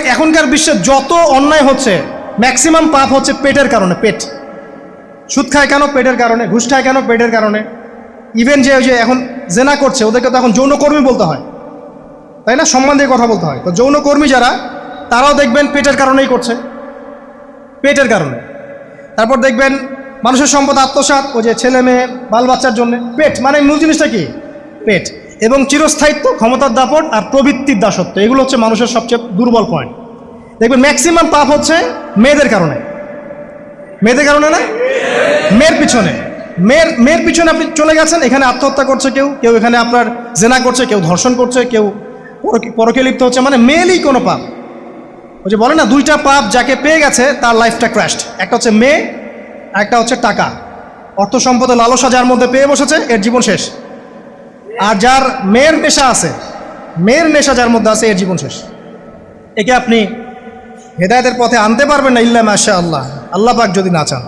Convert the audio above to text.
এখনকার বিশ্বে যত অন্যায় হচ্ছে ম্যাক্সিমাম পাপ হচ্ছে পেটের কারণে, পেট। সুদ খায় কেন? পেটের কারণে, ঘুষ খায় কেন? পেটের কারণে। ইভেন যে ওই যে এখন জেনা করছে, ওদেরকে তো এখন যৌনকর্মী বলতে হয়। তাই না? সম্মান দিয়ে কথা বলতে হয়। তো যৌনকর্মী যারা, তারাও দেখবেন পেটের কারণেই করছে। পেটের কারণে। তারপর দেখবেন মানুষের সম্পদ আত্মসাৎ ও যে ছেলে মেয়ে, বাল বাচ্চার জন্য। পেট মানে মূল জিনিসটা কি? পেট। এবং চিরস্থায়িত্ব, ক্ষমতার দাপট আর প্রবৃত্তির দাসত্ব। এগুলো হচ্ছে মানুষের সবচেয়ে দুর্বল পয়েন্ট দেখবেন ম্যাক্সিমাম পাপ হচ্ছে মেয়েদের কারণে। মেয়েদের কারণে না? মেয়ের পিছনে। মেয়ের মেয়ের পিছনে আপনি চলে গেছেন, এখানে আত্মহত্যা করছে কেউ কেউ এখানে আপনার জেনা করছে, কেউ ধর্ষণ করছে, কেউ পরকে- লিপ্ত হচ্ছে মানে মেয়েলই কোনো পাপ। ওই যে বলে না, দুইটা পাপ যাকে পেয়ে গেছে, তার লাইফটা ক্র্যাশড একটা হচ্ছে মেয়ে, একটা হচ্ছে টাকা। অর্থ সম্পদের লালসা যার মধ্যে পেয়ে বসেছে, এর জীবন শেষ। আর যার মেয়ের নেশা আছে, মেয়ের নেশা যার মধ্যে আছে, এর জীবন শেষ। একে আপনি হেদায়তের পথে আনতে পারবেন না ইল্লা মাশা আল্লাহ আল্লাহ পাক যদি না চান।